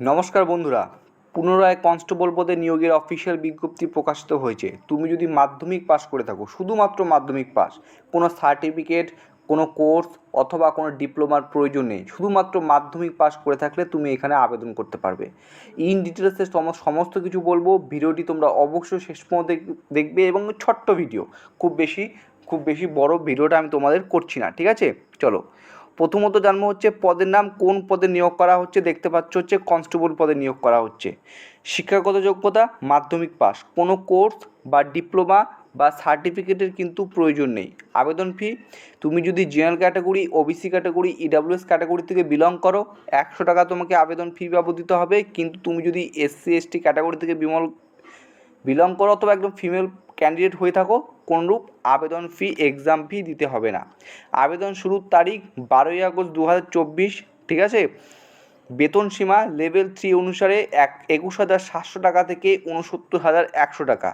নমস্কার বন্ধুরা। পুনরায় কনস্টেবল পদে নিয়োগের অফিসিয়াল বিজ্ঞপ্তি প্রকাশিত হয়েছে। তুমি যদি মাধ্যমিক পাস করে থাকো, শুধুমাত্র মাধ্যমিক পাস কোনো সার্টিফিকেট, কোনো কোর্স অথবা কোনো ডিপ্লোমার প্রয়োজন নেই। শুধুমাত্র মাধ্যমিক পাস করে থাকলে তুমি এখানে আবেদন করতে পারবে। ইন ডিটেলসে সমস্ত কিছু বলব। ভিডিওটি তোমরা অবশ্যই শেষ পর্যন্ত দেখবে এবং ছোট্ট ভিডিও। খুব বেশি খুব বেশি বড় ভিডিওটা আমি তোমাদের করছি না, ঠিক আছে? চলো। প্রথমত জানব হচ্ছে পদের নাম, কোন পদে নিয়োগ করা হচ্ছে, দেখতে পাচ্ছ হচ্ছে কনস্টেবল পদে নিয়োগ করা হচ্ছে। শিক্ষাগত যোগ্যতা, মাধ্যমিক পাস কোনো কোর্স বা ডিপ্লোমা বা সার্টিফিকেটের কিন্তু প্রয়োজন নেই। আবেদন ফি তুমি যদি general category OBC category EWS category থেকে বিলং করো, একশো টাকা তোমাকে আবেদন ফি বাবদ দিতে হবে। কিন্তু তুমি যদি এসসি এসটি ক্যাটাগরি থেকে বিমল বিলং করো অথবা একদম ফিমেল ক্যান্ডিডেট হয়ে থাকো, কোনরূপ আবেদন ফি এক্সাম ফি দিতে হবে না। আবেদন শুরুর তারিখ বারোই আগস্ট দু হাজার চব্বিশ, ঠিক আছে? বেতন সীমা লেভেল থ্রি অনুসারে এক, একুশ হাজার সাতশো টাকা থেকে উনসত্তর হাজার একশো টাকা।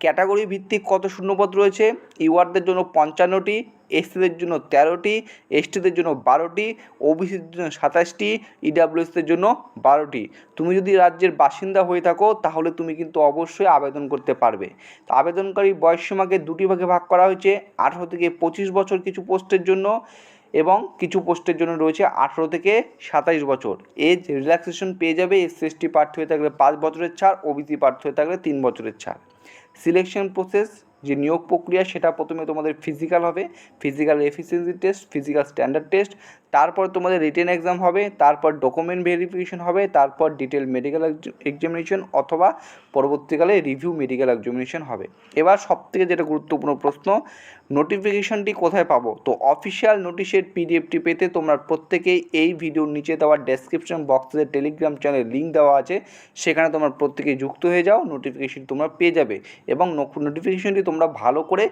ক্যাটাগরি ভিত্তিক কত শূন্যপদ রয়েছে? ইওয়ার্ডদের জন্য পঞ্চান্নটি, এসসিদের জন্য তেরোটি, এসটিদের জন্য বারোটি, ওবিসিদের জন্য সাতাশটি, ইডাব্লিউএসদের জন্য বারোটি। তুমি যদি রাজ্যের বাসিন্দা হয়ে থাকো, তাহলে তুমি কিন্তু অবশ্যই আবেদন করতে পারবে। তো আবেদনকারী বয়সসীমাকে দুটি ভাগে ভাগ করা হয়েছে, আঠারো থেকে পঁচিশ বছর কিছু পোস্টের জন্য এবং কিছু পোস্টের জন্য রয়েছে আঠেরো থেকে সাতাইশ বছর। এজ রিল্যাক্সেশন পেয়ে যাবে এস এসটি প্রার্থী হয়ে থাকলে পাঁচ বছরের ছাড়, ওবিসি প্রার্থী হয়ে থাকলে তিন বছরের ছাড়। সিলেকশন প্রসেস যে নিয়োগ প্রক্রিয়া, সেটা প্রথমে তোমাদের ফিজিক্যাল হবে physical efficiency test physical standard test তারপর তোমাদের রিটেন এক্সাম হবে, তারপর ডকুমেন্ট ভেরিফিকেশন হবে, তারপর ডিটেল মেডিকেল এক্সামিনেশন অথবা পরবর্তীকালে রিভিউ মেডিকেল এক্সামিনেশন হবে। এবার সবথেকে যেটা গুরুত্বপূর্ণ প্রশ্ন নোটিফিকেশনটি কোথায় পাবো? তো অফিসিয়াল নোটিশের পিডিএফটি পেতে তোমরা প্রত্যেকেই এই ভিডিওর নিচে দেওয়া ডেসক্রিপশন বক্সে টেলিগ্রাম চ্যানেল লিঙ্ক দেওয়া আছে, সেখানে তোমরা প্রত্যেকে যুক্ত হয়ে যাও নোটিফিকেশন তোমরা পেয়ে যাবে। এবং নোটিফিকেশনটি তোমরা ভালো করে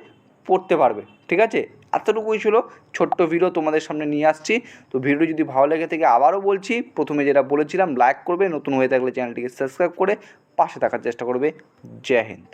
পড়তে পারবে, ঠিক আছে? এতটুকুই ছিল ছোট্ট ভিডিও তোমাদের সামনে নিয়ে আসছি। তো ভিডিও যদি ভালো লেগে থেকে আবারও বলছি, প্রথমে যেটা বলেছিলাম লাইক করবে, নতুন হয়ে থাকলে চ্যানেলটিকে সাবস্ক্রাইব করে পাশে থাকার চেষ্টা করবে। জয় হিন্দ।